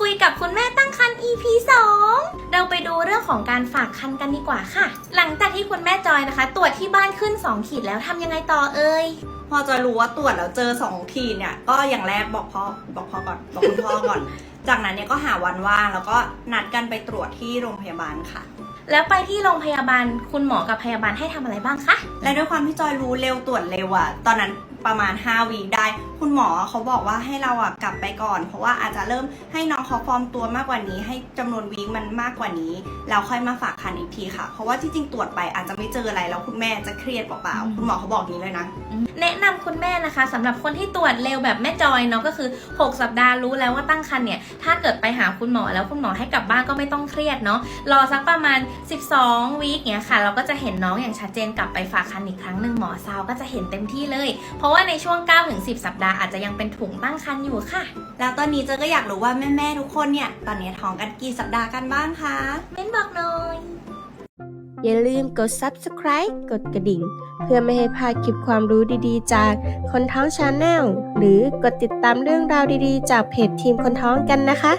คุยกับคุณแม่ตั้งครรภ์ EP 2 เราไปดูเรื่องของการฝากคันกันดีกว่าค่ะ หลังจากที่คุณแม่จอยนะคะ ตรวจที่บ้านขึ้น 2 ขีดแล้วทำยังไงต่อเอ่ย พอจะรู้ว่าตรวจแล้วเจอสองขีดเนี่ย ก็อย่างแรกบอกพ่อบอกพ่อก่อนบอกคุณพ่อก่อน จากนั้นเนี่ยก็หาวันว่างแล้วก็นัดกันไปตรวจที่โรงพยาบาลค่ะ แล้วไปที่โรงพยาบาลคุณหมอกับพยาบาลให้ทำอะไรบ้างคะ และด้วยความที่จอยรู้เร็วตรวจเร็วอะตอนนั้นประมาณ 5วีคได้ คุณหมอเขาบอกว่าให้เราอะกลับไปก่อน เพราะว่าอาจจะเริ่มให้น้องเขาฟอร์มตัวมากกว่านี้ ให้จำนวนวีคมันมากกว่านี้แล้วค่อยมาฝากคันอีกทีค่ะ เพราะว่าที่จริงตรวจไปอาจจะไม่เจออะไรแล้วคุณแม่จะเครียดเปล่าอืมๆคุณหมอเขาบอกอย่างนี้เลยนะ แนะนำคุณแม่นะคะสำหรับคนที่ตรวจเร็วแบบแม่จอยเนาะก็คือ 6 สัปดาห์รู้แล้วว่าตั้งครรภ์เนี่ย ถ้าเกิดไปหาคุณหมอแล้วคุณหมอให้กลับบ้านก็ไม่ต้องเครียดเนาะรอสักประมาณ12 วีคเนี้ยค่ะ เราก็จะเห็นน้องอย่างชัดเจนกลับไปฝากครรภ์อีกครั้งหนึ่งหมอซาวก็จะเห็นเต็มที่เลย เพราะว่าในช่วง 9-10 สัปดาห์อาจจะยังเป็นถุงตั้งครรภ์อยู่ค่ะ แล้วตอนนี้เจอก็อยากรู้ว่าแม่ๆทุกคนเนี่ยตอนนี้ท้องกันกี่สัปดาห์กันบ้างคะเม้นบอกหน่อยอย่าลืมกด subscribe กดกระดิ่ง เพื่อไม่ให้พลาดคลิปความรู้ดีๆ จากคนท้องชาแนลหรือกดติดตามเรื่องราวดีๆ จากเพจทีมคนท้องกันนะคะ